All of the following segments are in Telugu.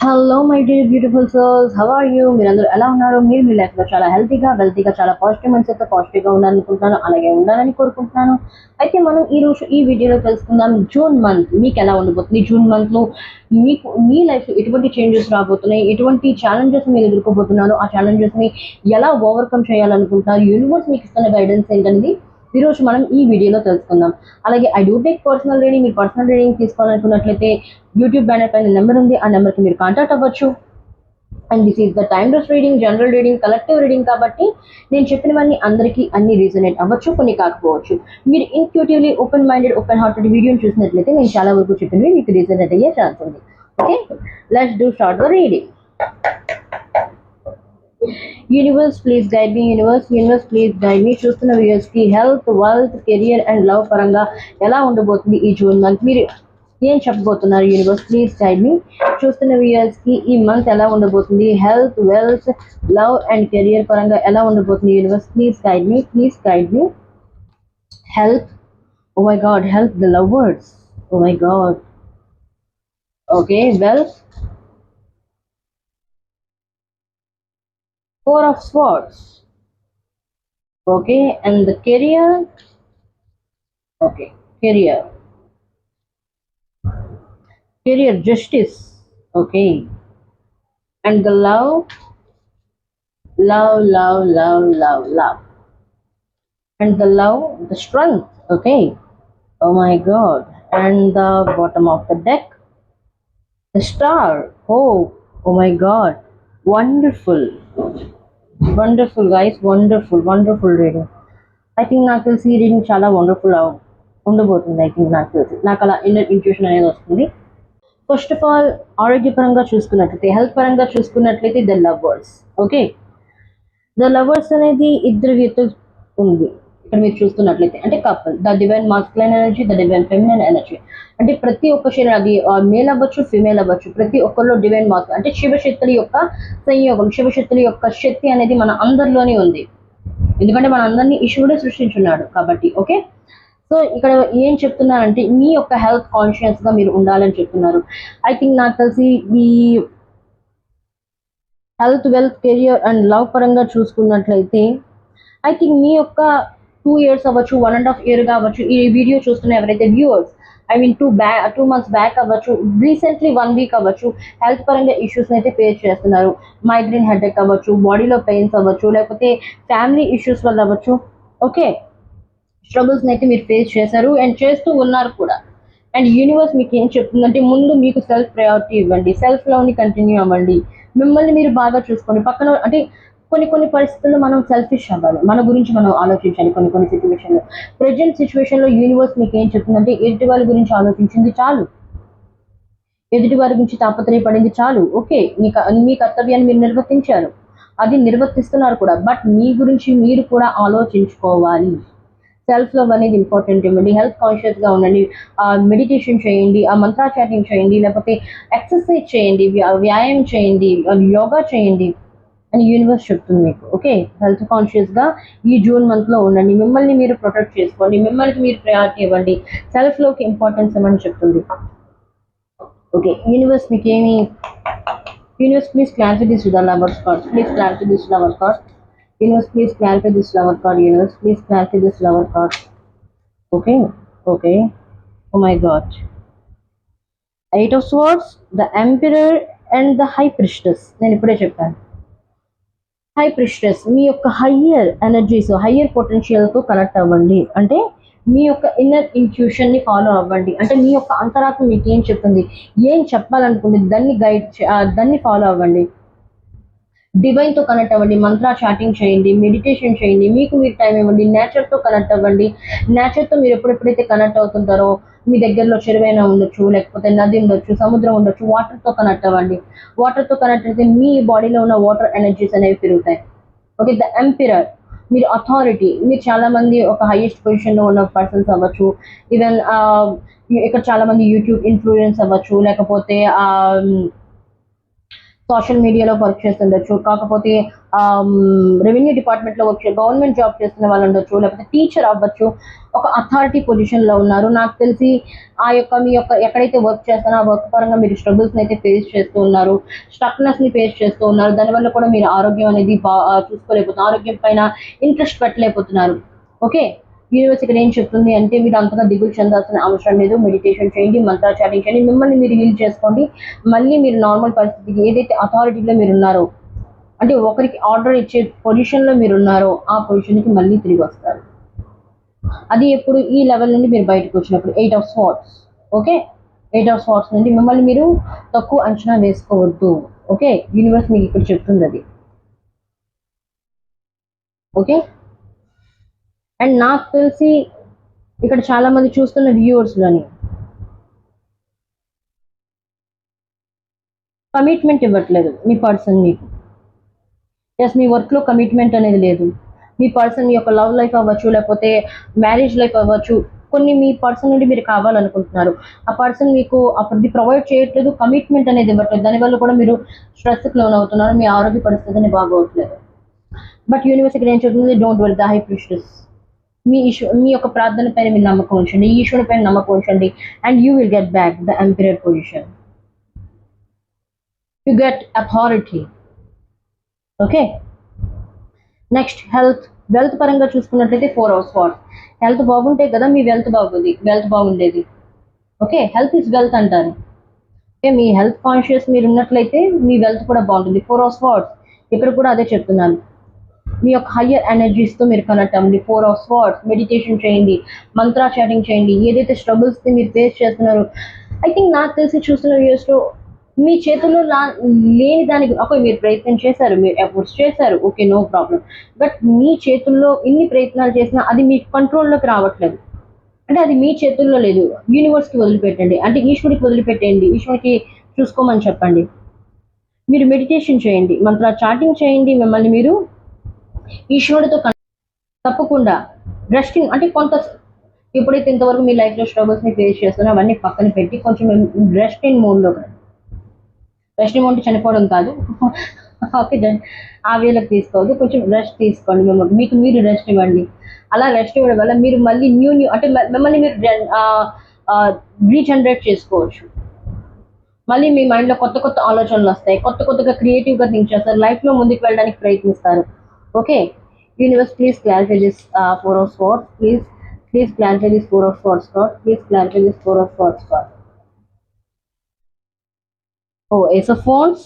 Hello my dear beautiful souls how are you మీరందరూ ఎలా ఉన్నారు? మీరు మీ లైఫ్లో చాలా హెల్తీగా వెల్తీగా చాలా పాజిటివ్ మైండ్స్ అయితే పాజిటివ్గా ఉండాలనుకుంటున్నాను. అలాగే ఉండాలని కోరుకుంటున్నాను. అయితే మనం ఈ రోజు ఈ వీడియోలో తెలుసుకుందాం జూన్ మంత్ మీకు ఎలా ఉండబోతుంది? జూన్ మంత్లో మీకు మీ లైఫ్లో ఎటువంటి చేంజెస్ రాబోతున్నాయి? ఎటువంటి ఛాలెంజెస్ మీరు ఎదుర్కోబోతున్నారు? ఆ ఛాలెంజెస్ని ఎలా ఓవర్కమ్ చేయాలనుకుంటున్నారు? యూనివర్స్ మీకు ఇస్తున్న గైడెన్స్ ఏంటనేది ఈరోజు మనం ఈ వీడియోలో తెలుసుకుందాం. అలాగే I do take personal reading మీరు పర్సనల్ రీడింగ్ తీసుకోవాలనుకున్నట్లయితే యూట్యూబ్ బ్యానర్ పైన నెంబర్ ఉంది. ఆ నెంబర్కి మీరు కాంటాక్ట్ అవ్వచ్చు. And this is the time those reading general reading collective reading కాబట్టి నేను చెప్పినవన్నీ అందరికీ అన్ని రీజనేట్ అవ్వచ్చు కొన్ని కాకపోవచ్చు. మీరు intuitively open minded open hearted వీడియోని చూసినట్లయితే నేను చాలా వరకు చెప్పినవి మీకు రీజనేట్ అయ్యే ఛాన్స్ ఉంది. Okay let's do start the reading universe please guide me universe universe please guide మీ చూస్తున్న వ్యూయర్స్కి health wealth career and love పరంగా ఎలా ఉండబోతుంది ఈ జూన్ మంత్ మీరు ఏం చెప్పబోతున్నారు యూనివర్స్ ప్లీజ్ గైడ్ మీ చూస్తున్న వ్యూయర్స్కి ఈ మంత్ ఎలా ఉండబోతుంది? Health wealth love and career పరంగా ఎలా ఉండబోతుంది universe please guide me please guide me health oh my god health the love words oh my god okay wealth four of swords. Okay and the career? Okay career. Career justice. Okay. And the love? Love love love love love. And the love the strength. Okay. Oh my god. And the bottom of the deck? The star. Hope. Oh my god. Wonderful wonderful guys wonderful wonderful reading I think నాకు తెలిసి ఈ రీడింగ్ చాలా వండర్ఫుల్ ఉండబోతుంది ఐ థింక్ నాకు తెలిసి నాకు అలా ఇన్నర్ ఇంట్యూషన్ అనేది వస్తుంది. ఫస్ట్ ఆఫ్ ఆల్ ఆరోగ్యపరంగా చూసుకున్నట్లయితే హెల్త్ పరంగా చూసుకున్నట్లయితే the lovers okay the lovers అనేది ఇద్దరు వ్యక్తులు ఉంది. ఇక్కడ మీరు చూస్తున్నట్లయితే అంటే couple the divine masculine energy the divine feminine energy. అంటే ప్రతి ఒక్క శరీరం అది మేల్ అవ్వచ్చు ఫిమేల్ అవ్వచ్చు ప్రతి ఒక్కరిలో డివైన్ మాస్క్ అంటే శివశక్తుల యొక్క సంయోగం శివశక్తుల యొక్క శక్తి అనేది మన అందరిలోనే ఉంది. ఎందుకంటే మన అందరినీ ఈశ్వరుడే సృష్టించున్నాడు కాబట్టి ఓకే? సో ఇక్కడ ఏం చెప్తున్నారంటే మీ యొక్క హెల్త్ కాన్షియస్గా మీరు ఉండాలని చెప్తున్నారు. ఐ థింక్ నాకు తెలిసి మీ health wealth career and love పరంగా చూసుకున్నట్లయితే ఐ థింక్ మీ యొక్క టూ ఇయర్స్ అవ్వచ్చు వన్ అండ్ హాఫ్ ఇయర్ కావచ్చు ఈ వీడియో చూస్తున్న ఎవరైతే viewers I mean two back two months back అవ్వచ్చు రీసెంట్లీ వన్ వీక్ అవ్వచ్చు హెల్త్ పరంగా ఇష్యూస్ అయితే ఫేస్ చేస్తున్నారు. మైగ్రేన్ హెడేక్ అవ్వచ్చు బాడీలో పెయిన్స్ అవ్వచ్చు లేకపోతే ఫ్యామిలీ ఇష్యూస్ వల్ల అవ్వచ్చు ఓకే స్ట్రగుల్స్ని అయితే మీరు ఫేస్ చేశారు అండ్ చేస్తూ ఉన్నారు కూడా. అండ్ యూనివర్స్ మీకు ఏం చెప్తుందంటే ముందు మీకు సెల్ఫ్ ప్రయారిటీ ఇవ్వండి సెల్ఫ్ లవ్ని కంటిన్యూ అవ్వండి. మిమ్మల్ని మీరు బాగా చూసుకోండి. పక్కన అంటే కొన్ని కొన్ని పరిస్థితుల్లో మనం సెల్ఫిష్ అవ్వాలి. మన గురించి మనం ఆలోచించాలి కొన్ని కొన్ని సిచ్యువేషన్లో ప్రజెంట్ సిచ్యువేషన్లో యూనివర్స్ మీకు ఏం చెప్తుందంటే ఎదుటి వాళ్ళ గురించి ఆలోచించింది చాలు. ఎదుటి వారి గురించి తాపత్రయపడింది చాలు. ఓకే మీ క- మీ కర్తవ్యాన్ని మీరు నిర్వర్తించారు. అది నిర్వర్తిస్తున్నారు కూడా. బట్ మీ గురించి మీరు కూడా ఆలోచించుకోవాలి. సెల్ఫ్ లవ్ అనేది ఇంపార్టెంట్ ఇవ్వండి. హెల్త్ కాన్షియస్గా ఉండండి. మెడిటేషన్ చేయండి. ఆ మంత్రాచార్యం చేయండి. లేకపోతే ఎక్సర్సైజ్ చేయండి. వ్యాయామం చేయండి. యోగా చేయండి. అని యూనివర్స్ చెప్తుంది మీకు ఓకే హెల్త్ కాన్షియస్గా ఈ జూన్ మంత్లో ఉండండి. మిమ్మల్ని మీరు ప్రొటెక్ట్ చేసుకోండి. మిమ్మల్ని మీరు ప్రయారిటీ ఇవ్వండి. సెల్ఫ్లోకి ఇంపార్టెన్స్ ఇవ్వమని చెప్తుంది? ఓకే యూనివర్స్ మీకు ఏమి? Universe please clarify this the lovers card please clarify this lover card universe please clarify this lover card universe please clarify this lover card okay okay oh my god eight of swords the emperor and the high priestess నేను ఇప్పుడే చెప్పాను. హై ప్రిస్టస్ మీ యొక్క హయ్యర్ ఎనర్జీస్ హయ్యర్ పొటెన్షియల్తో కనెక్ట్ అవ్వండి. అంటే మీ యొక్క ఇన్నర్ ఇంట్యూషన్ని ఫాలో అవ్వండి. అంటే మీ యొక్క అంతరాత్మ మీకు ఏం చెప్తుంది? ఏం చెప్పాలనుకుంటుంది దాన్ని గైడ్ దాన్ని ఫాలో అవ్వండి. డివైన్తో కనెక్ట్ అవ్వండి మంత్ర చాటింగ్ చేయండి మెడిటేషన్ చేయండి మీకు మీరు టైం ఇవ్వండి నేచర్తో కనెక్ట్ అవ్వండి. నేచర్తో మీరు ఎప్పుడెప్పుడైతే కనెక్ట్ అవుతుంటారో మీ దగ్గరలో చెరువైనా ఉండొచ్చు లేకపోతే నది ఉండొచ్చు సముద్రం ఉండొచ్చు వాటర్తో కనెక్ట్ అవ్వండి. వాటర్తో కనెక్ట్ అయితే మీ బాడీలో ఉన్న వాటర్ ఎనర్జీస్ అనేవి పెరుగుతాయి. ఓకే ద ఎంపిరర్ మీరు అథారిటీ మీరు చాలా మంది ఒక హైయెస్ట్ పొజిషన్లో ఉన్న పర్సన్స్ అవ్వచ్చు. ఈవెన్ uh, ఇక్కడ చాలామంది యూట్యూబ్ ఇన్ఫ్లుయెన్స్ అవ్వచ్చు లేకపోతే um, సోషల్ మీడియాలో వర్క్ చేస్తుండొచ్చు. కాకపోతే రెవెన్యూ డిపార్ట్మెంట్లో వర్క్ గవర్నమెంట్ జాబ్ చేస్తున్న వాళ్ళు ఉండొచ్చు లేకపోతే టీచర్ అవ్వచ్చు. ఒక అథారిటీ పొజిషన్లో ఉన్నారు. నాకు తెలిసి ఆ యొక్క మీ యొక్క ఎక్కడైతే వర్క్ చేస్తానో ఆ వర్క్ పరంగా మీరు స్ట్రగుల్స్ని అయితే ఫేస్ చేస్తూ ఉన్నారు. స్ట్రక్నెస్ని ఫేస్ చేస్తూ ఉన్నారు. దానివల్ల కూడా మీరు ఆరోగ్యం అనేది బా చూసుకోలేకపోతున్నారు. ఆరోగ్యం పైన ఇంట్రెస్ట్ పెట్టలేకపోతున్నారు. ఓకే? యూనివర్స్ ఇక్కడ ఏం చెప్తుంది అంటే మీరు అంతగా దిగులు చెందాల్సిన అవసరం లేదు మెడిటేషన్ చేయండి మంత్రాచారం చేయండి మిమ్మల్ని మీరు హీల్ చేసుకోండి. మళ్ళీ మీరు నార్మల్ పరిస్థితికి ఏదైతే అథారిటీలో మీరు ఉన్నారో అంటే ఒకరికి ఆర్డర్ ఇచ్చే పొజిషన్లో మీరు ఉన్నారో ఆ పొజిషన్కి మళ్ళీ తిరిగి వస్తారు. అది ఎప్పుడు ఈ లెవెల్ నుండి మీరు బయటకు వచ్చినప్పుడు eight of spots okay eight of spots నుండి మిమ్మల్ని మీరు తక్కువ అంచనా వేసుకోవద్దు ఓకే యూనివర్స్ మీకు ఇక్కడ చెప్తుంది అది ఓకే అండ్ నాకు తెలిసి ఇక్కడ చాలా మంది చూస్తున్న వ్యూవర్స్లోని కమిట్మెంట్ ఇవ్వట్లేదు మీ పర్సన్ మీకు. ఎస్ మీ వర్క్లో కమిట్మెంట్ అనేది లేదు. మీ పర్సన్ మీ యొక్క లవ్ లైఫ్ అవ్వచ్చు లేకపోతే మ్యారేజ్ లైఫ్ అవ్వచ్చు కొన్ని మీ పర్సన్ నుండి మీరు కావాలనుకుంటున్నారు. ఆ పర్సన్ మీకు అప్పటిది ప్రొవైడ్ చేయట్లేదు కమిట్మెంట్ అనేది ఇవ్వట్లేదు. దానివల్ల కూడా మీరు స్ట్రెస్కి లోన్ అవుతున్నారు మీ ఆరోగ్య పరిస్థితిని బాగోవట్లేదు బట్ యూనివర్సిటీ ఏం చెప్తుంది don't worry the high precious me issue మీ యొక్క ప్రార్థన పైన మీరు నమ్మకం ఉంచండి ఈశ్వరుని పైన నమ్మకం ఉంచండి and you will get back the emperor position you get authority okay next health wealth పరంగా చూసుకున్నట్లయితే ఫోర్ అవర్స్ వాట్ హెల్త్ బాగుంటే కదా మీ వెల్త్ బాగుంది వెల్త్ బాగుండేది. ఓకే హెల్త్ ఇస్ వెల్త్ అంటారు. ఓకే మీ హెల్త్ కాన్షియస్ మీరు ఉన్నట్లయితే మీ వెల్త్ కూడా బాగుంటుంది. ఫోర్ అవర్స్ వాట్స్ ఇక్కడ కూడా అదే చెప్తున్నాను. మీ యొక్క హయ్యర్ ఎనర్జీస్తో మీరు కనెక్ట్ అవ్వండి. ఫోర్ అవర్స్ వాట్స్ మెడిటేషన్ చేయండి మంత్రా చాటింగ్ చేయండి. ఏదైతే స్ట్రగుల్స్ని మీరు ఫేస్ చేస్తున్నారో ఐ థింక్ నాకు తెలిసి చూస్తున్న వ్యూస్లో మీ చేతుల్లో లా లేని దానికి ఒక మీరు ప్రయత్నం చేశారు మీరు ఎఫర్ట్స్ చేశారు ఓకే నో ప్రాబ్లం బట్ మీ చేతుల్లో ఇన్ని ప్రయత్నాలు చేసినా అది మీ కంట్రోల్లోకి రావట్లేదు. అంటే అది మీ చేతుల్లో లేదు. యూనివర్స్కి వదిలిపెట్టండి. అంటే ఈశ్వరుడికి వదిలిపెట్టండి ఈశ్వరుడికి చూసుకోమని చెప్పండి. మీరు మెడిటేషన్ చేయండి. మంత్ర చాటింగ్ చేయండి. మిమ్మల్ని మీరు ఈశ్వరుడితో తప్పకుండా రెస్టింగ్ అంటే కొంత ఎప్పుడైతే ఇంతవరకు మీ లైఫ్లో స్ట్రగుల్స్ని ఫేస్ చేస్తున్నా అవన్నీ పక్కన పెట్టి కొంచెం రెస్ట్ ఇన్ మూడ్లో రెస్ట్ ఇన్ మూడ్ చనిపోవడం కాదు. ఓకే ఆ వేలకు తీసుకోవద్దు. కొంచెం రెస్ట్ తీసుకోండి. మేము మీకు మీరు రెస్ట్ ఇవ్వండి. అలా రెస్ట్ ఇవ్వడం వల్ల మీరు మళ్ళీ న్యూ న్యూ అంటే మిమ్మల్ని మీరు రీజనరేట్ చేసుకోవచ్చు. మళ్ళీ మీ మైండ్లో కొత్త కొత్త ఆలోచనలు వస్తాయి. కొత్త కొత్తగా క్రియేటివ్గా థింక్ చేస్తారు. లైఫ్లో ముందుకు వెళ్ళడానికి ప్రయత్నిస్తారు. Okay universe please clarify this four of spots please please clarify this four of spots god please clarify this four of spots god oh ace of phones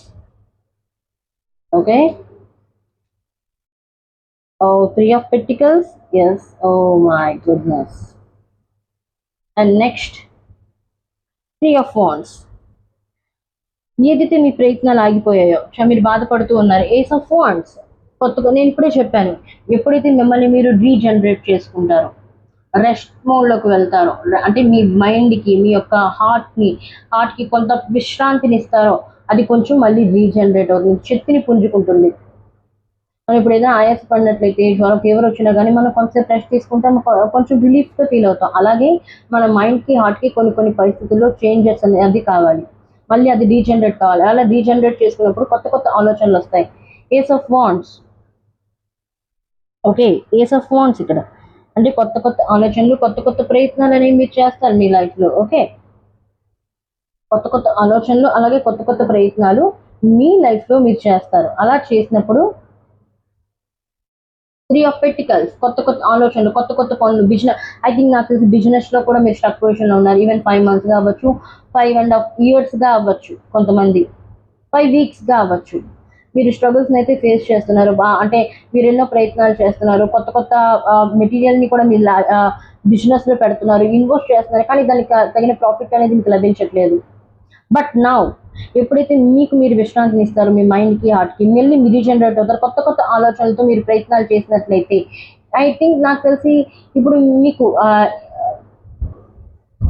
okay oh three of pentacles yes oh my goodness and next three of phones ఏదైతే మీ ప్రయత్నాలు ఆగిపోయాయో చ- మీరు బాధపడుతూ ఉన్నారు ఏస్ ఆఫ్ ఫోన్స్ కొత్తగా నేను ఇప్పుడే చెప్పాను. ఎప్పుడైతే మిమ్మల్ని మీరు రీజనరేట్ చేసుకుంటారో రెస్ట్ మోడ్లోకి వెళ్తారో అంటే మీ మైండ్కి మీ యొక్క హార్ట్ని హార్ట్కి కొంత విశ్రాంతిని ఇస్తారో అది కొంచెం మళ్ళీ రీజనరేట్ అవుతుంది. శక్తిని పుంజుకుంటుంది. మనం ఇప్పుడు ఏదైనా ఆయాస పడినట్లయితే జ్వరం ఫీవర్ వచ్చినా కానీ మనం కొంచెం రెస్ట్ తీసుకుంటే కొంచెం రిలీఫ్గా ఫీల్ అవుతాం. అలాగే మన మైండ్కి హార్ట్కి కొన్ని కొన్ని పరిస్థితుల్లో చేంజెస్ అనేది కావాలి. మళ్ళీ అది రీజనరేట్ కావాలి. అలా రీజనరేట్ చేసుకున్నప్పుడు కొత్త కొత్త ఆలోచనలు వస్తాయి. Ace of wands okay ace of wands ఇక్కడ. అంటే కొత్త కొత్త ఆలోచనలు కొత్త కొత్త ప్రయత్నాలు అనేవి మీరు చేస్తారు మీ లైఫ్లో ఓకే కొత్త కొత్త ఆలోచనలు అలాగే కొత్త కొత్త ప్రయత్నాలు మీ లైఫ్లో మీరు చేస్తారు. అలా చేసినప్పుడు త్రీ ఆఫ్ పెట్టికల్స్ కొత్త కొత్త ఆలోచనలు కొత్త కొత్త పనులు బిజినెస్ ఐ థింక్ నాకు తెలిసి బిజినెస్లో కూడా మీరు స్టక్ పొజిషన్లో ఉన్నారు. ఈవెన్ ఫైవ్ మంత్స్గా అవ్వచ్చు ఫైవ్ అండ్ హాఫ్ ఇయర్స్గా అవ్వచ్చు కొంతమంది. ఫైవ్ వీక్స్గా అవ్వచ్చు మీరు స్ట్రగుల్స్ అయితే ఫేస్ చేస్తున్నారు. అంటే మీరు ఎన్నో ప్రయత్నాలు చేస్తున్నారు. కొత్త కొత్త మెటీరియల్ని కూడా మీరు బిజినెస్లో పెడుతున్నారు. ఇన్వెస్ట్ చేస్తున్నారు. కానీ దానికి తగిన ప్రాఫిట్ అనేది మీకు లభించట్లేదు. బట్ నౌ ఎప్పుడైతే మీకు మీరు విశ్రాంతిని ఇస్తారో మీ మైండ్కి హార్ట్కి మళ్ళీ మీరు రీజనరేట్ అవుతారు. కొత్త కొత్త ఆలోచనలతో మీరు ప్రయత్నాలు చేసినట్లయితే ఐ థింక్ నాకు తెలిసి ఇప్పుడు మీకు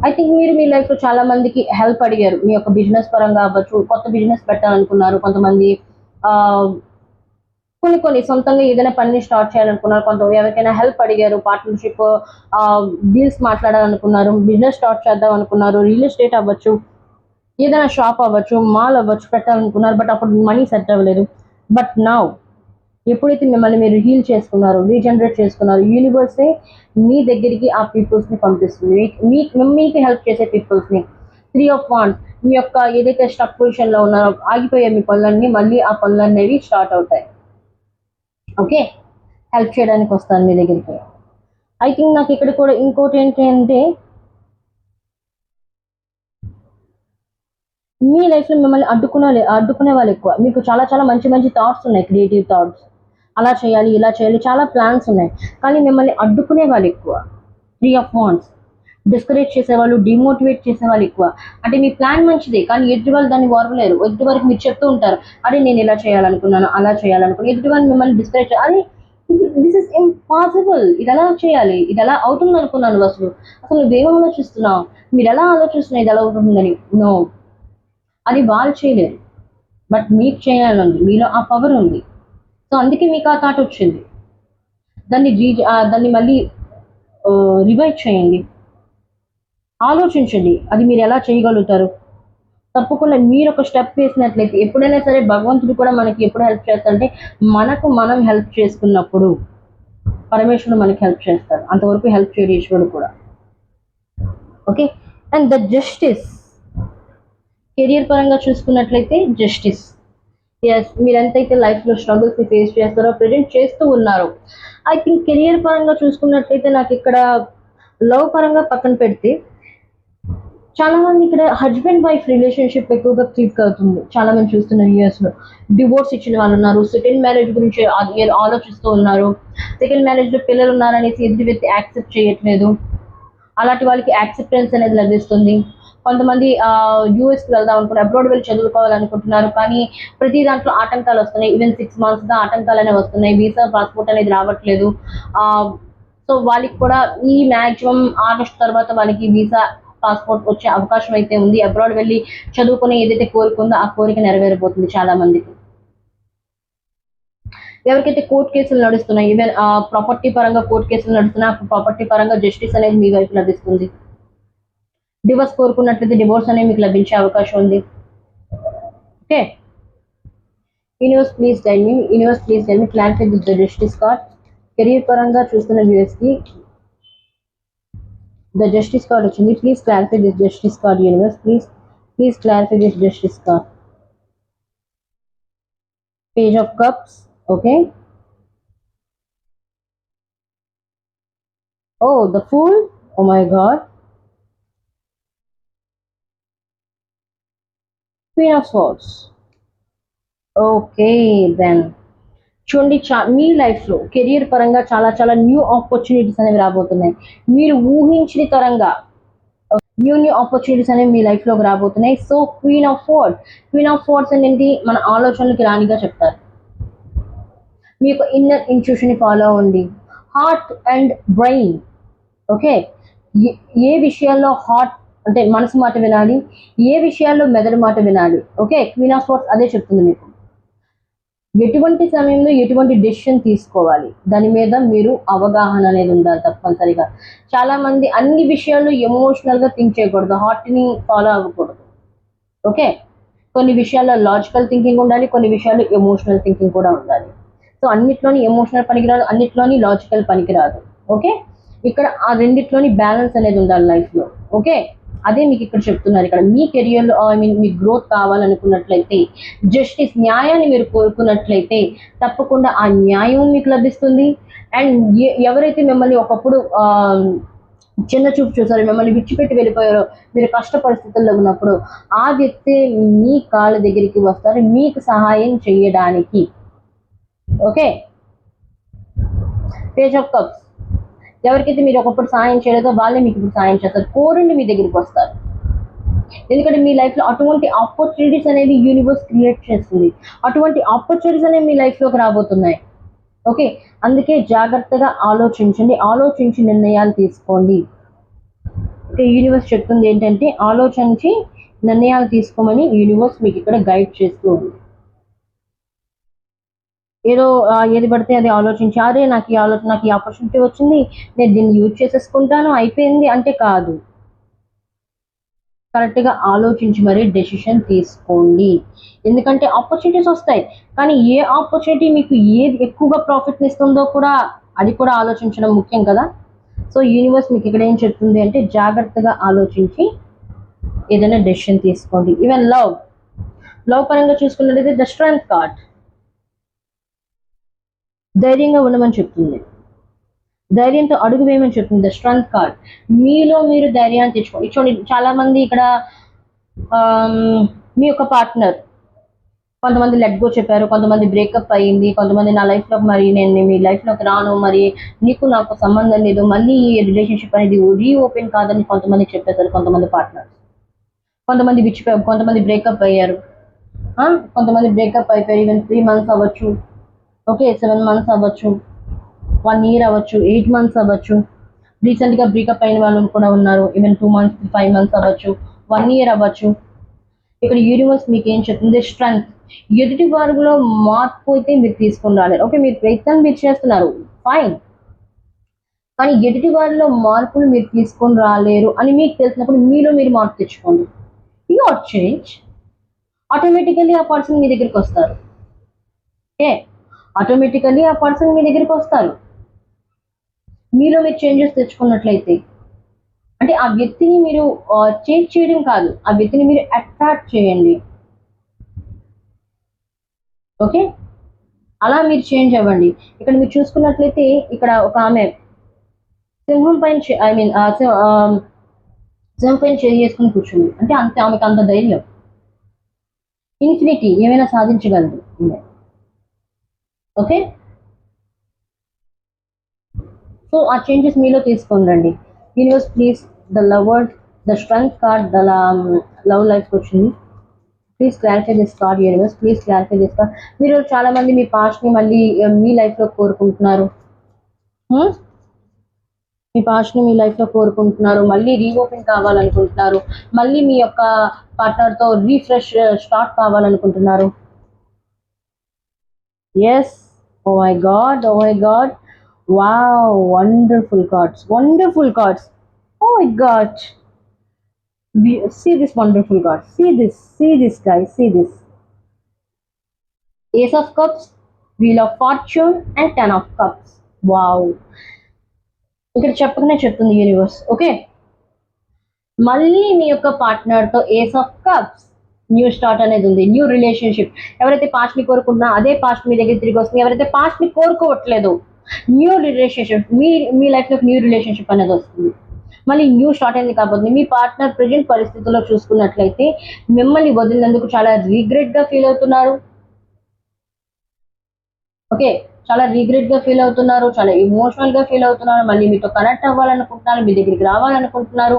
ఐ థింక్ మీరు మీ లైఫ్లో చాలా మందికి హెల్ప్ అడిగారు. మీ యొక్క బిజినెస్ పరంగా అవ్వచ్చు కొత్త బిజినెస్ పెట్టాలనుకున్నారు కొంతమంది. కొన్ని కొన్ని సొంతంగా ఏదైనా పనిని స్టార్ట్ చేయాలనుకున్నారు. కొంత ఎవరికైనా హెల్ప్ అడిగారు పార్ట్నర్షిప్ డీల్స్ మాట్లాడాలనుకున్నారు బిజినెస్ స్టార్ట్ చేద్దాం అనుకున్నారు రియల్ ఎస్టేట్ అవ్వచ్చు ఏదైనా షాప్ అవ్వచ్చు మాల్ అవ్వచ్చు పెట్టాలనుకున్నారు బట్ అప్పుడు మనీ సెట్ అవ్వలేదు. బట్ నౌ ఎప్పుడైతే మిమ్మల్ని మీరు హీల్ చేసుకున్నారు రీజనరేట్ చేసుకున్నారు యూనివర్సే మీ దగ్గరికి ఆ పీపుల్స్ని పంపిస్తుంది. మీ- మీకు హెల్ప్ చేసే పీపుల్స్ని త్రీ ఆఫ్ వాన్స్ మీ యొక్క ఏదైతే స్టక్ పొజిషన్లో ఉన్నారో ఆగిపోయే మీ పనులన్నీ మళ్ళీ ఆ పనులు అనేవి స్టార్ట్ అవుతాయి. ఓకే హెల్ప్ చేయడానికి వస్తాను మీ దగ్గరికి. ఐ థింక్ నాకు ఇక్కడ కూడా ఇంకోటి ఏంటంటే మీ లైఫ్లో మిమ్మల్ని అడ్డుకునే అడ్డుకునే వాళ్ళు ఎక్కువ. మీకు చాలా చాలా మంచి మంచి థాట్స్ ఉన్నాయి క్రియేటివ్ థాట్స్ అలా చేయాలి ఇలా చేయాలి చాలా ప్లాన్స్ ఉన్నాయి. కానీ మిమ్మల్ని అడ్డుకునే వాళ్ళు ఎక్కువ. త్రీ ఆఫ్ వాన్స్ డిస్కరేజ్ చేసేవాళ్ళు డిమోటివేట్ చేసేవాళ్ళు ఎక్కువ. అంటే మీ ప్లాన్ మంచిదే కానీ ఎదుటి దాన్ని ఓర్వలేరు ఎదుటివారికి మీరు చెప్తూ ఉంటారు అరే నేను ఇలా చేయాలనుకున్నాను అలా చేయాలనుకున్నాను. ఎదుటి మిమ్మల్ని డిస్కరేజ్ అరే దిస్ ఇస్ ఇంపాసిబుల్ ఇది ఎలా చేయాలి ఇది ఎలా అవుతుంది అనుకున్నాను అసలు అసలు నువ్వేం ఆలోచిస్తున్నావు? మీరు ఎలా ఆలోచిస్తున్నావు ఇది ఎలా అవుతుందని? నో అది వాళ్ళు చేయలేరు. బట్ మీకు చేయాలని మీలో ఆ పవర్ ఉంది. సో అందుకే మీకు ఆ థాట్ వచ్చింది. దాన్ని రీ దాన్ని మళ్ళీ రివైవ్ చేయండి. ఆలోచించండి. అది మీరు ఎలా చేయగలుగుతారు? తప్పకుండా మీరు ఒక స్టెప్ వేసినట్లయితే ఎప్పుడైనా సరే భగవంతుడు కూడా మనకి ఎప్పుడు హెల్ప్ చేస్తాడంటే మనకు మనం హెల్ప్ చేసుకున్నప్పుడు పరమేశ్వరుడు మనకి హెల్ప్ చేస్తాడు. అంతవరకు హెల్ప్ చేయడు ఈశ్వరుడు కూడా. Okay and the justice career పరంగా చూసుకున్నట్లయితే జస్టిస్ ఎస్ మీరు ఎంతైతే లైఫ్లో స్ట్రగుల్స్ని ఫేస్ చేస్తారో ప్రజెంట్ చేస్తూ ఉన్నారు ఐ థింక్ కెరియర్ పరంగా చూసుకున్నట్లయితే నాకు ఇక్కడ లవ్ పరంగా పక్కన పెడితే చాలా మంది ఇక్కడ హస్బెండ్ వైఫ్ రిలేషన్షిప్ ఎక్కువగా క్లిక్ అవుతుంది చాలా మంది చూస్తున్నారు యూఎస్లో. డివోర్స్ ఇచ్చిన వాళ్ళు ఉన్నారు. సెకండ్ మ్యారేజ్ గురించి ఆలోచిస్తూ ఉన్నారు. సెకండ్ మ్యారేజ్లో పిల్లలు ఉన్నారనేసి ఎదుటి వ్యక్తి యాక్సెప్ట్ చేయట్లేదు. అలాంటి వాళ్ళకి యాక్సెప్టెన్స్ అనేది లభిస్తుంది. కొంతమంది యూఎస్కి వెళ్దాం అనుకున్నారు అబ్రాడ్ వెళ్ళి చదువుకోవాలనుకుంటున్నారు. కానీ ప్రతి దాంట్లో ఆటంకాలు వస్తున్నాయి. ఈవెన్ సిక్స్ మంత్స్ దా ఆటంకాలు అనేవి వస్తున్నాయి. వీసా పాస్పోర్ట్ అనేది రావట్లేదు. సో వాళ్ళకి కూడా ఈ మ్యాక్సిమం ఆగస్ట్ తర్వాత వాళ్ళకి వీసా పాస్పోర్ట్ వచ్చే అవకాశం అయితే ఉంది. అబ్రాడ్ వెళ్ళి చదువుకుని ఏదైతే కోరుకుందో ఆ కోరిక నెరవేరబోతుంది చాలా మందికి. ఎవరికైతే కోర్టు కేసులు నడుస్తున్నాయి ఈవెన్ ప్రాపర్టీ పరంగా కోర్టు కేసులు నడుస్తున్నా ప్రాపర్టీ పరంగా జస్టిస్ అనేది మీ వైపు లభిస్తుంది. డివోర్స్ కోరుకున్నట్లయితే డివోర్స్ అనేది మీకు లభించే అవకాశం ఉంది. ఓకే? యూనివర్స్ ప్లీజ్ టైల్ మీ యూనివర్స్ ప్లీజ్ టైల్ మీ క్లారిఫై జస్టిస్ కార్డ్. కెరీర్ పరంగా చూస్తున్న వ్యూఎస్కి ద జస్టిస్ కార్డ్ వచ్చింది please clarify this justice card universe please please clarify this justice card page of cups okay oh the fool oh my God queen of swords okay then చూడండి చా మీ లైఫ్లో కెరియర్ పరంగా చాలా చాలా న్యూ ఆపర్చునిటీస్ అనేవి రాబోతున్నాయి. మీరు ఊహించిన తరంగా న్యూ న్యూ ఆపర్చునిటీస్ అనేవి మీ లైఫ్లోకి రాబోతున్నాయి. So queen of swords queen of swords అనేది మన ఆలోచనలకి రానిగా చెప్తారు. మీ యొక్క ఇన్నర్ ఇన్స్టిట్యూషన్ని ఫాలో అవ్వండి. హార్ట్ అండ్ బ్రెయిన్ ఓకే ఏ- విషయాల్లో హార్ట్ అంటే మనసు మాట వినాలి ఏ విషయాల్లో మెదడు మాట వినాలి ఓకే క్వీన్ ఆఫ్ ఫోర్స్ అదే చెప్తుంది మీకు. ఎటువంటి సమయంలో ఎటువంటి డెసిషన్ తీసుకోవాలి? దాని మీద మీరు అవగాహన అనేది ఉండాలి తప్పనిసరిగా. చాలామంది అన్ని విషయాల్లో ఎమోషనల్గా థింక్ చేయకూడదు. హార్ట్ని ఫాలో అవ్వకూడదు. ఓకే కొన్ని విషయాల్లో లాజికల్ థింకింగ్ ఉండాలి కొన్ని విషయాల్లో ఎమోషనల్ థింకింగ్ కూడా ఉండాలి. సో అన్నిట్లోని ఎమోషనల్ పనికిరాదు అన్నిట్లోని లాజికల్ పనికిరాదు. ఓకే ఇక్కడ ఆ రెండిట్లోని బ్యాలెన్స్ అనేది ఉండాలి లైఫ్లో ఓకే అదే మీకు ఇక్కడ చెప్తున్నారు. ఇక్కడ మీ కెరియర్లో ఐ మీన్ మీ గ్రోత్ కావాలనుకున్నట్లయితే జస్టిస్ న్యాయాన్ని మీరు కోరుకున్నట్లయితే తప్పకుండా ఆ న్యాయం మీకు లభిస్తుంది. అండ్ ఎవరైతే మిమ్మల్ని ఒకప్పుడు చిన్న చూపు చూసారు మిమ్మల్ని విడిచిపెట్టి వెళ్ళిపోయారో మీరు కష్ట పరిస్థితుల్లో ఉన్నప్పుడు ఆ వ్యక్తి మీ కాళ్ళ దగ్గరికి వస్తారు. మీకు సహాయం చేయడానికి. ఓకే పేజ్ ఆఫ్ కప్స్ ఎవరికైతే మీరు ఒకప్పుడు సాయం చేయలేదో వాళ్ళే మీకు ఇప్పుడు సాయం చేస్తారు. కోరుండి మీ దగ్గరికి వస్తారు. ఎందుకంటే మీ లైఫ్లో అటువంటి ఆపర్చునిటీస్ అనేది యూనివర్స్ క్రియేట్ చేస్తుంది. అటువంటి ఆపర్చునిటీస్ అనేవి మీ లైఫ్లోకి రాబోతున్నాయి. ఓకే అందుకే జాగ్రత్తగా ఆలోచించండి. ఆలోచించి నిర్ణయాలు తీసుకోండి. ఓకే యూనివర్స్ చెప్తుంది ఏంటంటే ఆలోచించి నిర్ణయాలు తీసుకోమని యూనివర్స్ మీకు ఇక్కడ గైడ్ చేస్తూ ఉంది. ఏదో ఏది పడితే అది ఆలోచించి అరే నాకు ఈ ఆలోచన నాకు ఈ ఆపర్చునిటీ వచ్చింది నేను దీన్ని యూజ్ చేసేసుకుంటాను అయిపోయింది అంటే కాదు. కరెక్ట్గా ఆలోచించి మరీ డెసిషన్ తీసుకోండి. ఎందుకంటే ఆపర్చునిటీస్ వస్తాయి కానీ ఏ ఆపర్చునిటీ మీకు ఏది ఎక్కువగా ప్రాఫిట్ని ఇస్తుందో కూడా అది కూడా ఆలోచించడం ముఖ్యం కదా. సో యూనివర్స్ మీకు ఇక్కడ ఏం చెప్తుంది అంటే జాగ్రత్తగా ఆలోచించి ఏదైనా డెసిషన్ తీసుకోండి. ఈవెన్ లవ్ లవ్ పరంగా చూసుకున్నట్లయితే ద స్ట్రెంత్ కార్డ్. ధైర్యంగా ఉండమని చెప్తుంది. ధైర్యంతో అడుగు వేయమని చెప్తుంది. The strength card. మీలో మీరు ధైర్యాన్ని తెచ్చుకోండి చూడండి చాలా మంది ఇక్కడ మీ యొక్క పార్ట్నర్ కొంతమంది లెట్ గో చెప్పారు కొంతమంది బ్రేకప్ అయ్యింది కొంతమంది నా లైఫ్లో మరి నేను మీ లైఫ్లోకి రాను మరి నీకు నాకు సంబంధం లేదు మళ్ళీ ఈ రిలేషన్షిప్ అనేది రీఓపెన్ కాదని కొంతమంది చెప్పేశారు కొంతమంది పార్ట్నర్స్. కొంతమంది విచ్చిపోయారు కొంతమంది బ్రేకప్ అయ్యారు. కొంతమంది బ్రేకప్ అయిపోయారు ఈవెన్ త్రీ మంత్స్ అవ్వచ్చు. ఓకే సెవెన్ మంత్స్ అవ్వచ్చు. వన్ ఇయర్ అవ్వచ్చు ఎయిట్ మంత్స్ అవ్వచ్చు. రీసెంట్గా బ్రేకప్ అయిన వాళ్ళు కూడా ఉన్నారు. Even two months five months అవ్వచ్చు. వన్ ఇయర్ అవ్వచ్చు. ఇక్కడ యూనివర్స్ మీకు ఏం చెప్తుంది? స్ట్రెంగ్త్ ఎదుటి వారిలో మార్పు అయితే మీరు తీసుకుని రాలేరు ఓకే మీరు ప్రయత్నం మీరు చేస్తున్నారు. ఫైన్ కానీ ఎదుటి వారిలో మార్పులు మీరు తీసుకొని రాలేరు అని మీకు తెలిసినప్పుడు మీలో మీరు మార్పు తెచ్చుకోండి. యూ ఆర్ చేంజ్ ఆటోమేటికల్లీ ఆ పర్సన్ మీ దగ్గరికి వస్తారు. ఓకే ఆటోమేటికల్లీ ఆ పర్సన్ మీ దగ్గరికి వస్తారు. మీలో మీరు చేంజెస్ తెచ్చుకున్నట్లయితే. అంటే ఆ వ్యక్తిని మీరు చేంజ్ చేయడం కాదు. ఆ వ్యక్తిని మీరు అట్రాక్ట్ చేయండి. ఓకే? అలా మీరు చేంజ్ అవ్వండి. ఇక్కడ మీరు చూసుకున్నట్లయితే ఇక్కడ ఒక ఆమె సింహం పైన ఐ మీన్ సింహం పైన చేంజ్ చేసుకుని కూర్చుంది. అంటే అంత ఆమెకు అంత ధైర్యం. ఇన్ఫినిటీ ఏమైనా సాధించగలదు. ఓకే? సో ఆ చేంజెస్ మీలో తీసుకొని రండి. Universe please the lover the strength card the love life వచ్చింది please clarify this card universe please clarify this card మీరు చాలా మంది మీ పాస్ట్ని మళ్ళీ uh, మీ లైఫ్లో కోరుకుంటున్నారు. Hmm? మీ పాస్ట్ని మీ లైఫ్లో కోరుకుంటున్నారు. మళ్ళీ రీఓపెన్ కావాలనుకుంటున్నారు. మళ్ళీ మీ యొక్క పార్ట్నర్తో రీఫ్రెష్ స్టార్ట్ కావాలనుకుంటున్నారు. Yes oh my God oh my God wow wonderful cards wonderful cards oh my God see this wonderful card see this see this guys see this ace of cups wheel of fortune and ten of cups wow ఇక్కడ చెప్పకనే చెప్తుంది యూనివర్స్ ఓకే మళ్ళీ మీ యొక్క పార్ట్నర్తో ace of cups new start అనేది ఉంది న్యూ రిలేషన్షిప్. ఎవరైతే పాస్ట్ని అదే పాస్ట్ మీ దగ్గర తిరిగి వస్తుంది. ఎవరైతే పాస్ట్ని కోరుకోవట్లేదు న్యూ రిలేషన్షిప్ మీ మీ లైఫ్లో న్యూ రిలేషన్షిప్ అనేది వస్తుంది. మళ్ళీ న్యూ స్టార్ట్ అయింది కాబట్టి మీ పార్ట్నర్ ప్రజెంట్ పరిస్థితుల్లో చూసుకున్నట్లయితే మిమ్మల్ని వదిలినందుకు చాలా రిగ్రెట్గా ఫీల్ అవుతున్నారు. ఓకే? చాలా రిగ్రెట్గా ఫీల్ అవుతున్నారు చాలా ఇమోషనల్గా ఫీల్ అవుతున్నారు. మళ్ళీ మీతో కనెక్ట్ అవ్వాలనుకుంటున్నారు మీ దగ్గరికి రావాలనుకుంటున్నారు.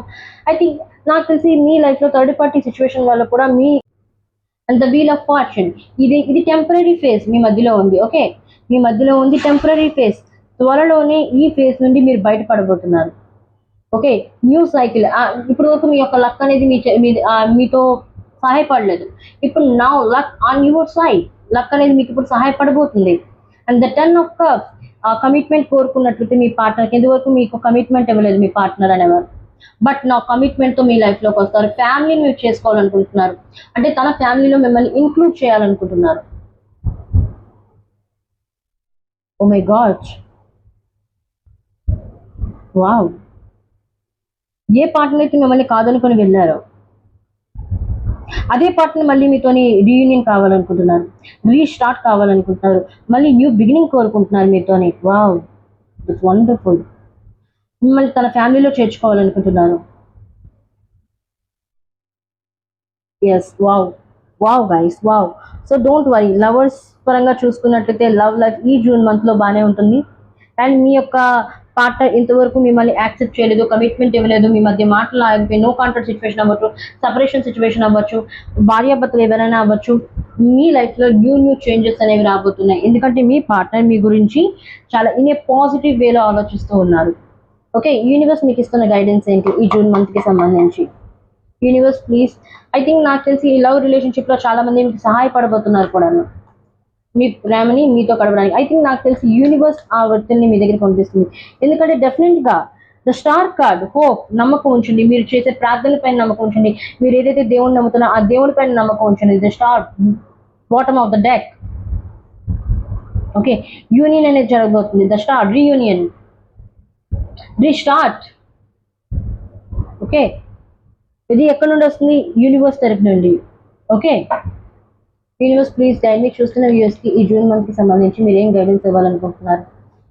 ఐ థింక్ నాకు తెలిసి మీ లైఫ్లో థర్డ్ పార్టీ సిచ్యువేషన్ వల్ల కూడా మీ and the wheel of fortune ఇది ఇది టెంపరీ ఫేజ్ మీ మధ్యలో ఉంది ఓకే మీ మధ్యలో ఉంది టెంపరీ ఫేజ్ త్వరలోనే ఈ ఫేజ్ నుండి మీరు బయటపడబోతున్నారు ఓకే న్యూ సైకిల్ ఇప్పుడు వరకు మీ యొక్క లక్ అనేది మీ మీతో సహాయపడలేదు. ఇప్పుడు నా luck on your side luck అనేది మీకు ఇప్పుడు సహాయపడబోతుంది. And the ten of cups ఆ కమిట్మెంట్ కోరుకున్నట్లయితే మీ పార్ట్నర్కి ఎందువరకు మీకు కమిట్మెంట్ ఇవ్వలేదు మీ పార్ట్నర్ అనేవారు. బట్ నా కమిట్మెంట్తో మీ లైఫ్లోకి వస్తారు. ఫ్యామిలీని మీరు చేసుకోవాలనుకుంటున్నారు. అంటే తన ఫ్యామిలీలో మిమ్మల్ని ఇంక్లూడ్ చేయాలనుకుంటున్నారు. ఓ my God wow a partner అయితే మిమ్మల్ని కాదనుకొని వెళ్ళారో అదే పార్ట్నర్ మళ్ళీ మీతోని రీయూనియన్ కావాలనుకుంటున్నారు రీస్టార్ట్ కావాలనుకుంటున్నారు మళ్ళీ న్యూ బిగినింగ్ కోరుకుంటున్నారు మీతోని. వావ్ ఇట్స్ వండర్ఫుల్ మిమ్మల్ని తన ఫ్యామిలీలో చేర్చుకోవాలనుకుంటున్నాను. Yes wow wow guys wow so don't worry lovers పరంగా చూసుకున్నట్లయితే లవ్ లైఫ్ ఈ జూన్ మంత్లో బాగానే ఉంటుంది. అండ్ మీ యొక్క పార్ట్నర్ ఇంతవరకు మిమ్మల్ని యాక్సెప్ట్ చేయలేదు కమిట్మెంట్ ఇవ్వలేదు మీ మధ్య మాటలు ఆగిపోయి నో కాంట్రాక్ట్ సిచ్యువేషన్ అవ్వచ్చు సపరేషన్ సిచ్యువేషన్ అవ్వచ్చు భార్యాభర్తలు ఎవరైనా అవ్వచ్చు మీ లైఫ్లో న్యూ న్యూ చేంజెస్ అనేవి రాబోతున్నాయి. ఎందుకంటే మీ పార్ట్నర్ మీ గురించి చాలా ఇన్ ఏ పాజిటివ్ వేలో ఆలోచిస్తూ ఉన్నారు. ఓకే యూనివర్స్ మీకు ఇస్తున్న గైడెన్స్ ఏంటి? ఈ జూన్ మంత్కి సంబంధించి. యూనివర్స్ ప్లీజ్ ఐ థింక్ నాకు తెలిసి ఈ లవ్ రిలేషన్షిప్లో చాలామంది మీకు సహాయపడబోతున్నారు కూడా మీ ప్రేమని మీతో గడపడానికి. ఐ థింక్ నాకు తెలిసి యూనివర్స్ ఆ వృత్తిని మీ దగ్గర పంపిస్తుంది. ఎందుకంటే డెఫినెట్గా ద స్టార్ కార్డ్ హోప్ నమ్మకం ఉంచండి. మీరు చేసే ప్రార్థనల పైన నమ్మకం ఉంచండి. మీరు ఏదైతే దేవుని నమ్ముతున్నా ఆ దేవుని పైన నమ్మకం ఉంచండి. The star bottom of the deck okay union అనేది జరగబోతుంది. The star reunion restart okay ఇది ఎక్కడ నుండి వస్తుంది? యూనివర్స్ తరపు నుండి. ఓకే యూనివర్స్ ప్లీజ్ గైడ్ మీ చూస్తున్న వ్యూస్కి ఈ జూన్ మంత్కి సంబంధించి మీరు ఏం గైడెన్స్ ఇవ్వాలనుకుంటున్నారు?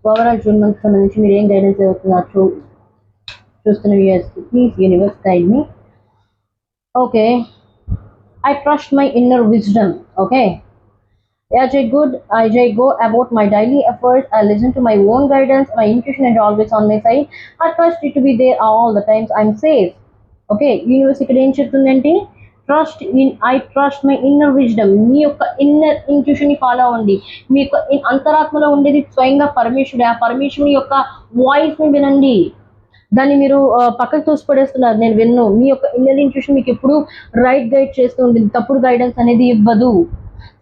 ఓవరాల్ జూన్ మంత్కి సంబంధించి మీరు ఏం గైడెన్స్ ఇవ్వతున్నారు చూ చూస్తున్న వ్యూస్కి please universe guide me okay I trust my inner wisdom okay As I good, as I go about my daily efforts, I listen to my own guidance. My intuition is always on my side. I trust it to be there all the times. I'm safe. Okay universe ఇక్కడ ఏం చెప్తుందంటే trust in I trust my inner wisdom మీ యొక్క ఇన్నర్ ఇంట్యూషన్ని ఫాలో అవ్వండి మీ యొక్క అంతరాత్మలో ఉండేది స్వయంగా పరమేశ్వరుడు ఆ పరమేశ్వరుని యొక్క వాయిస్ని వినండి దాన్ని మీరు పక్కకు తోసి పడేస్తున్నారు నేను విన్ను మీ యొక్క ఇన్నర్ ఇంట్యూషన్ మీకు ఎప్పుడు రైట్ గైడ్ చేస్తూ ఉంటుంది తప్పుడు గైడెన్స్ అనేది ఇవ్వదు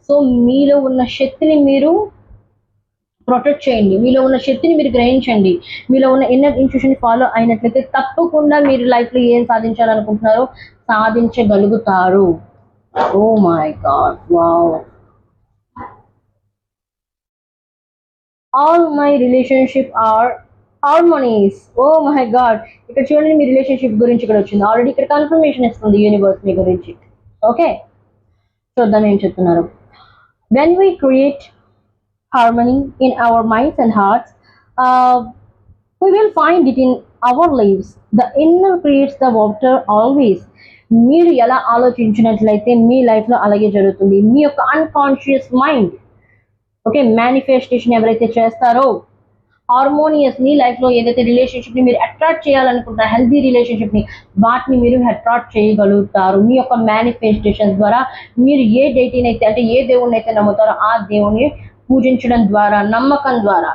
సో మీలో ఉన్న శక్తిని మీరు ప్రొటెక్ట్ చేయండి. మీలో ఉన్న శక్తిని మీరు గ్రహించండి. మీలో ఉన్న ఇన్నర్ ఇన్స్టిట్యూషన్ ఫాలో అయినట్లయితే తప్పకుండా మీరు లైఫ్లో ఏం సాధించాలనుకుంటున్నారో సాధించగలుగుతారు. ఓ my God wow all my relationship are harmonies oh my God ఇక్కడ చూడండి మీ రిలేషన్షిప్ గురించి ఇక్కడ వచ్చింది. ఆల్రెడీ ఇక్కడ కన్ఫర్మేషన్ ఇస్తుంది యూనివర్స్ మీ గురించి. ఓకే చూద్దాం ఏం చెప్తున్నారు. when we create harmony in our minds and hearts, uh, we will find it in our lives. The inner creates the water always. మీరు ఎలా ఆలోచించినట్లయితే మీ లైఫ్లో అలాగే జరుగుతుంది మీ యొక్క అన్కాన్షియస్ మైండ్ ఓకే మేనిఫెస్టేషన్ ఎవరైతే చేస్తారో హార్మోనియస్ని లైఫ్లో ఏదైతే రిలేషన్షిప్ని మీరు అట్రాక్ట్ చేయాలనుకుంటారో హెల్దీ రిలేషన్షిప్ని వాటిని మీరు అట్రాక్ట్ చేయగలుగుతారు. మీ యొక్క మేనిఫెస్టేషన్ ద్వారా మీరు ఏ డేటీని అయితే అంటే ఏ దేవుడిని అయితే నమ్ముతారో ఆ దేవుని పూజించడం ద్వారా నమ్మకం ద్వారా.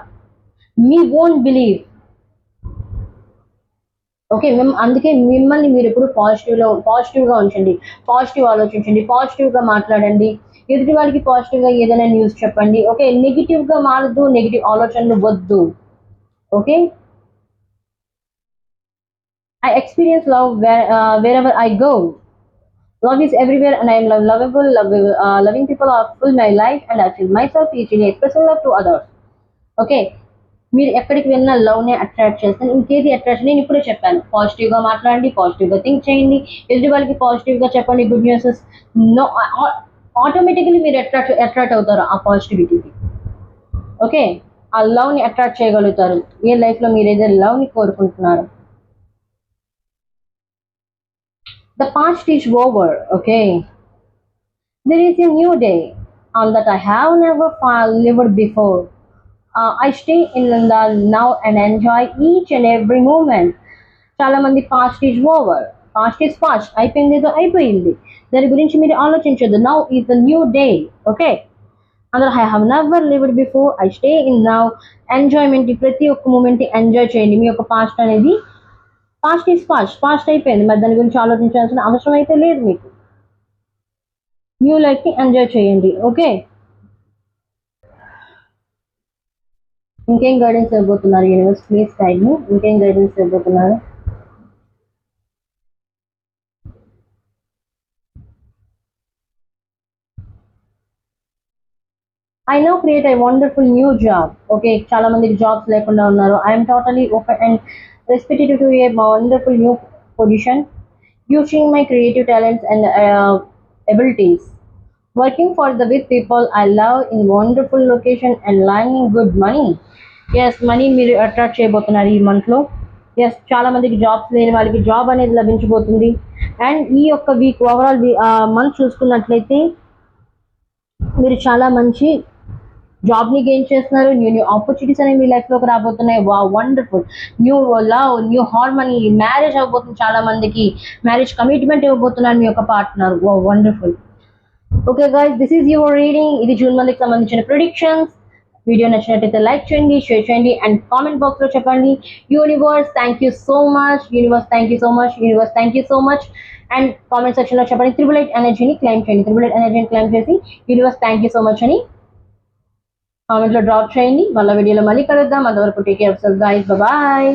మీ ఓన్ బిలీవ్ ఓకే మేము అందుకే మిమ్మల్ని మీరు ఎప్పుడు పాజిటివ్లో పాజిటివ్గా ఉంచండి. పాజిటివ్ ఆలోచించండి. పాజిటివ్గా మాట్లాడండి. ఎదుటి వాళ్ళకి పాజిటివ్గా ఏదైనా న్యూస్ చెప్పండి. ఓకే నెగిటివ్గా మారద్దు నెగిటివ్ ఆలోచనలు వద్దు. Okay I experience love where, uh, wherever I go. Love is everywhere, and I am love, lovable. Love, uh, loving people are full my life, and I feel myself easily expressing love to others. okay మీరు ఎక్కడికి వెళ్ళినా లవ్నే అట్రాక్ట్ చేస్తాను ఇంకేది అట్రాక్షన్ నేను ఇప్పుడే చెప్పాను పాజిటివ్గా మాట్లాడండి పాజిటివ్గా థింక్ చేయండి ఎదుటి వాళ్ళకి పాజిటివ్గా చెప్పండి గుడ్ న్యూసెస్ నో ఆటోమేటిక్లీ మీరు అట్రాక్ట్ అట్రాక్ట్ అవుతారు ఆ పాజిటివిటీకి ఓకే ఆ లవ్ని అట్రాక్ట్ చేయగలుగుతారు ఏ లైఫ్లో మీరు ఏదో లవ్ని కోరుకుంటున్నారు the past is over okay there is a new day on that I have never lived before I stay in the now and enjoy each and every moment చాలామంది past is over past is past అయిపోయింది ఏదో అయిపోయింది దాని గురించి మీరు ఆలోచించదు now is the new day okay అందులో I have never lived before I stay in now enjoyment ప్రతి ఒక్క మూమెంట్ ఎంజాయ్ చేయండి. మీ యొక్క పాస్ట్ అనేది పాస్ట్ ఈజ్ పాస్ట్ పాస్ట్ అయిపోయింది. మరి దాని గురించి ఆలోచించాల్సిన అవసరం అయితే లేదు మీకు. న్యూ లైఫ్ని ఎంజాయ్ చేయండి. ఓకే ఇంకేం గైడెన్స్ ఇవ్వబోతున్నారు? యూనివర్స్ ప్లీజ్ గైడ్ని ఇంకేం గైడెన్స్ ఇవ్వబోతున్నారు? I now create I wonderful new job okay చాలా మందికి జాబ్స్ లేకుండా ఉన్నారు. I'm totally open and respected to a wonderful new position using my creative talents and abilities working for the with people I love in wonderful location and learning good money yes money మీరు అట్రాక్ట్ చేయబోతున్నారు ఈ మంత్లో ఎస్ చాలా మందికి జాబ్స్ లేని వాళ్ళకి జాబ్ అనేది లభించబోతుంది. అండ్ ఈ యొక్క వీక్ ఓవరాల్ మంత్ చూసుకున్నట్లయితే మీరు చాలా మంచి జాబ్ని గెయిన్ చేస్తున్నారు న్యూ న్యూ ఆపర్చునిటీస్ అనేవి మీ లైఫ్లోకి రాబోతున్నాయి. వా wonderful new love new harmony marriage అవ్వబోతుంది చాలా మందికి మ్యారేజ్ కమిట్మెంట్ ఇవ్వబోతున్నారు మీ యొక్క పార్ట్నర్ వా wonderful okay guys this is your reading ఇది జూన్ మంత్కి సంబంధించిన ప్రిడిక్షన్స్ వీడియో నచ్చినట్టయితే లైక్ చేయండి షేర్ చేయండి అండ్ కామెంట్ బాక్స్లో చెప్పండి. Universe thank you so much universe thank you so much universe thank you so much and comment సెక్షన్లో చెప్పండి. త్రిబుల్ ఎయిట్ ఎనర్జీని క్లైమ్ చేయండి. త్రిబుల్ ఎయిట్ ఎనర్జీని క్లైమ్ చేసి universe thank you so much అని కామెంట్లో డ్రాప్ చేయండి. మళ్ళీ వీడియోలో మళ్ళీ కలుద్దాం. అంతవరకు take care self guys bye